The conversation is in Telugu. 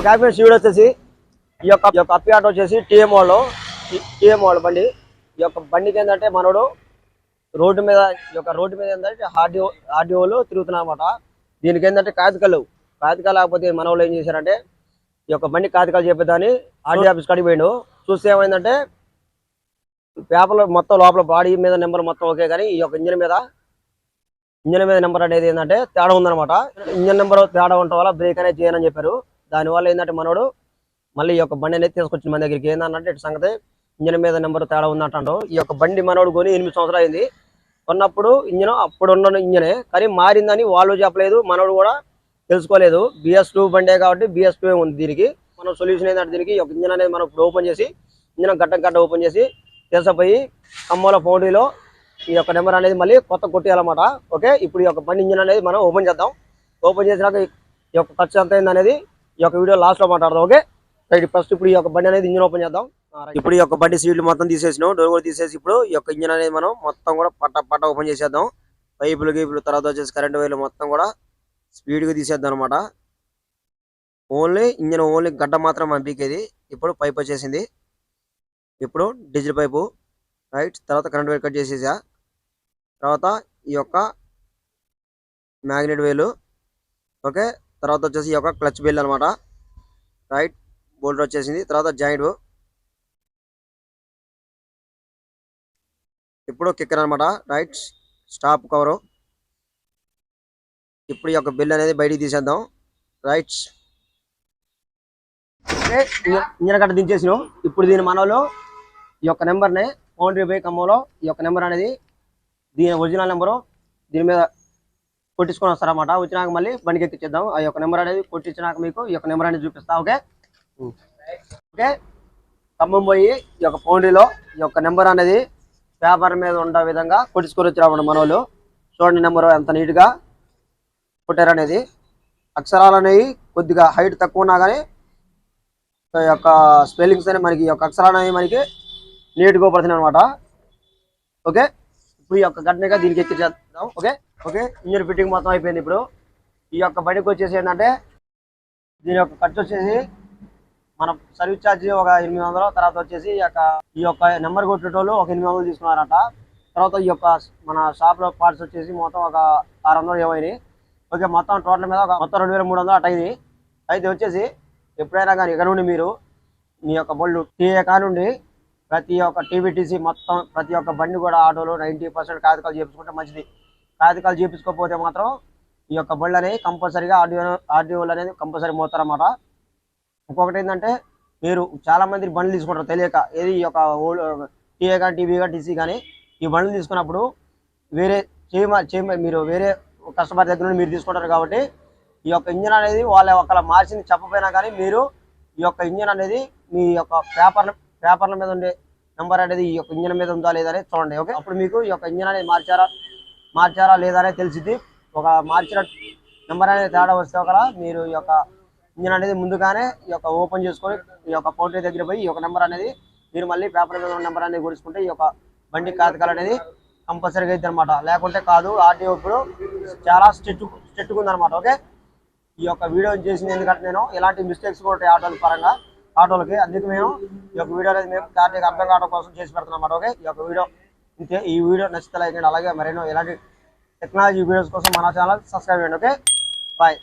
ఒక హ్యాపీ శివుడు వచ్చేసి ఈ యొక్క ఈ యొక్క అప్పి ఆటో వచ్చేసి టీఎం వాళ్ళు టీఎం వాళ్ళు బండి. ఈ యొక్క బండికి ఏంటంటే మనోడు రోడ్డు మీద ఈ యొక్క రోడ్డు మీద ఏంటంటే ఆర్డిఓ ఆర్డిఓలు తిరుగుతున్నారు అనమాట దీనికి ఏంటంటే కాగితాలు లేవు. కాగితాలు లేకపోతే మన వాళ్ళు ఏం చేశారంటే ఈ యొక్క బండి కాగితాలు చెప్పేదాన్ని ఆర్డీ ఆఫీస్ కాడికి పోయిండు. చూస్తే ఏమైందంటే పేపర్లో మొత్తం లోపల బాడీ మీద నెంబర్ మొత్తం ఓకే కానీ ఈ యొక్క ఇంజిన్ మీద ఇంజిన్ మీద నెంబర్ అనేది ఏంటంటే తేడా ఉందన్నమాట. ఇంజిన్ నెంబర్ తేడా ఉండటం వల్ల బ్రేక్ అనేది చేయనని చెప్పారు. దానివల్ల ఏంటంటే మనోడు మళ్ళీ ఈ యొక్క బండి అనేది తీసుకొచ్చింది మన దగ్గరికి. ఏంటంటే ఇటు సంగతి ఇంజిన్ మీద నెంబర్ తేడా ఉందంటాడు ఈ యొక్క బండి మనోడు కొని ఎనిమిది సంవత్సరాలు అయింది. కొన్నప్పుడు ఇంజిన్ అప్పుడు ఉన్న ఇంజనే కానీ మారిందని వాళ్ళు చెప్పలేదు మనోడు కూడా తెలుసుకోలేదు. బిఎస్ టూ బండే కాబట్టి బిఎస్ టూ ఉంది దీనికి. మనం సొల్యూషన్ ఏంటంటే దీనికి ఈ యొక్క ఇంజిన్ అనేది మనం ఇప్పుడు ఓపెన్ చేసి ఇంజిన్ గడ్డ గడ్డ ఓపెన్ చేసి తీసుకుపోయి కమ్మల పౌడీలో ఈ యొక్క నెంబర్ అనేది మళ్ళీ కొత్త కొట్టేయాలన్నమాట. ఓకే? ఇప్పుడు ఈ యొక్క బండి ఇంజిన్ అనేది మనం ఓపెన్ చేద్దాం. ఓపెన్ చేసినాక ఈ యొక్క ఖర్చు ఎంత అయింది అనేది ఈ యొక్క వీడియో లాస్ట్లో మాట్లాడదాం ఓకే రైట్ ఫస్ట్ ఇప్పుడు ఈ యొక్క బండి అనేది ఇంజిన్ ఓపెన్ చేద్దాం. ఇప్పుడు ఈ యొక్క బండి సీట్లు మొత్తం తీసేసినాం డోర్ కూడా తీసేసి ఇప్పుడు ఈ యొక్క ఇంజిన్ అనేది మనం మొత్తం కూడా పట్ట పట్ట ఓపెన్ చేసేద్దాం. పైపులు గీపులు తర్వాత వచ్చేసి కరెంట్ వైర్లు మొత్తం కూడా స్పీడ్గా తీసేద్దాం అనమాట ఓన్లీ ఇంజిన్ ఓన్లీ గడ్డ మాత్రం పంపించేది ఇప్పుడు పైప్ వచ్చేసింది. ఇప్పుడు డీజిల్ పైపు రైట్ తర్వాత కరెంట్ వైర్ కట్ చేసేసా. తర్వాత ఈ యొక్క మ్యాగ్నెట్ వేలు ఓకే తర్వాత వచ్చేసి ఈ క్లచ్ బెల్ అనమాట రైట్ బోల్డర్ వచ్చేసింది. తర్వాత జాయింట్. ఇప్పుడు కిక్కర్ అనమాట రైట్ స్టాప్ కవరు. ఇప్పుడు ఈ యొక్క బిల్ అనేది బయటికి తీసేద్దాం. రైట్. ఇంజన్ గట్ట దించేసినాం ఇప్పుడు దీని మనలో ఈ యొక్క నెంబర్ని బౌండరీ బై కమ్మలో ఈ యొక్క నెంబర్ అనేది దీని ఒరిజినల్ నెంబరు. దీని మీద కొట్టించుకొని వస్తారన్నమాట వచ్చినాక మళ్ళీ బండికి ఎక్కించేద్దాం ఆ యొక్క నెంబర్ అనేది కొట్టించినాక మీకు ఈ యొక్క నెంబర్ అనేది చూపిస్తా ఓకే? ఓకే? ఖమ్మం పోయి ఈ యొక్క ఫౌండరీలో ఈ యొక్క నెంబర్ అనేది పేపర్ మీద ఉండే విధంగా కొట్టించుకొని వచ్చినప్పుడు మన వాళ్ళు చూడండి నెంబర్ ఎంత నీట్గా కొట్టారు అనేది. అక్షరాలు అనేవి కొద్దిగా హైట్ తక్కువ ఉన్నా కానీ ఈ యొక్క స్పెల్లింగ్స్ అనేవి మనకి ఈ యొక్క అక్షరాలు అనేవి మనకి నీట్గా పడుతున్నాయి అనమాట ఓకే? ఇప్పుడు ఈ యొక్క గడ్డనిగా దీనికి ఎక్కించేద్దాం ఓకే? ఓకే? ఇంజన్ ఫిట్టింగ్ మొత్తం అయిపోయింది ఇప్పుడు. ఈ యొక్క బండికి వచ్చేసి ఏంటంటే దీని యొక్క ఖర్చు వచ్చేసి మన సర్వీస్ ఛార్జ్ ఒక ఎనిమిది వందలు తర్వాత వచ్చేసి ఈ యొక్క ఈ యొక్క నెంబర్ కొట్టేటోళ్ళు ఒక ఎనిమిది వందలు తీసుకున్నారంట. తర్వాత ఈ యొక్క మన షాప్లో పార్ట్స్ వచ్చేసి మొత్తం ఒక ఆరు వందలు ఏమైనాయి ఓకే మొత్తం టోటల్ మీద ఒక మొత్తం రెండు వేల మూడు వందలు అటైంది అయితే వచ్చేసి ఎప్పుడైనా కానీ ఇక్కడ నుండి మీరు మీ యొక్క బళ్ళు టీఏ కానుండి ప్రతి ఒక్క టీవీటీసీ మొత్తం ప్రతి ఒక్క బండి కూడా ఆటోలో నైంటీ పర్సెంట్ కాగితాలు చేపించుకుంటే మంచిది. కాగితాలు చేపించుకోకపోతే మాత్రం ఈ యొక్క బళ్ళు అనేవి కంపల్సరీగా ఆర్డియో ఆడియోలు అనేది కంపల్సరీ మోతారన్నమాట. ఇంకొకటి ఏంటంటే మీరు చాలా మంది బండ్లు తీసుకుంటారు తెలియక. ఏది ఈ యొక్క టీఏ కానీ టీవీ కానీ టీసీ కానీ ఈ బండ్లు తీసుకున్నప్పుడు వేరే చేయమ చేయమ మీరు వేరే కస్టమర్ దగ్గర నుండి మీరు తీసుకుంటారు కాబట్టి ఈ యొక్క ఇంజన్ అనేది వాళ్ళ ఒకళ్ళ మార్చింది చెప్పపోయినా కానీ మీరు ఈ యొక్క ఇంజన్ అనేది మీ యొక్క పేపర్ పేపర్ల మీద ఉండే నెంబర్ అనేది ఈ యొక్క ఇంజన్ మీద ఉందా లేదా చూడండి ఓకే? అప్పుడు మీకు ఈ యొక్క ఇంజన్ అనేది మార్చారా? మార్చారా లేదా అనేది తెలిసింది. ఒక మార్చిన నెంబర్ అనేది తేడా వస్తే ఒకలా మీరు ఈ యొక్క ఇంజిన్ అనేది ముందుగానే ఈ యొక్క ఓపెన్ చేసుకొని ఈ యొక్క పౌల్ట్రీ దగ్గర పోయి ఈ యొక్క నెంబర్ అనేది మీరు మళ్ళీ పేపర్ మీద ఉన్న నెంబర్ అనేది గుడుచుకుంటే ఈ యొక్క బండి కాతకాలు అనేది కంపల్సరీగా అయితే అనమాట లేకుంటే కాదు ఆర్టీఓ ఇప్పుడు చాలా స్ట్రిక్ట్ స్ట్రిక్ట్గా ఉందన్నమాట. ఓకే? ఈ యొక్క వీడియో చేసింది ఎందుకంటే నేను ఇలాంటి మిస్టేక్స్ కూడా ఉంటాయి ఆటోల పరంగా. ఆటోలకి అందుకే మేము ఈ యొక్క వీడియో అనేది మేము క్లారిటీగా అర్థం కావడం కోసం చేసి పెడుతున్నాం ఓకే? ఈ యొక్క వీడియో ఇంతే ఈ వీడియో నచ్చితే లైక్ అండ్ అలాగే మరెన్నో ఇలాంటి టెక్నాలజీ వీడియోస్ కోసం మన ఛానల్ సబ్స్క్రైబ్ చేయండి. ఓకే? బాయ్.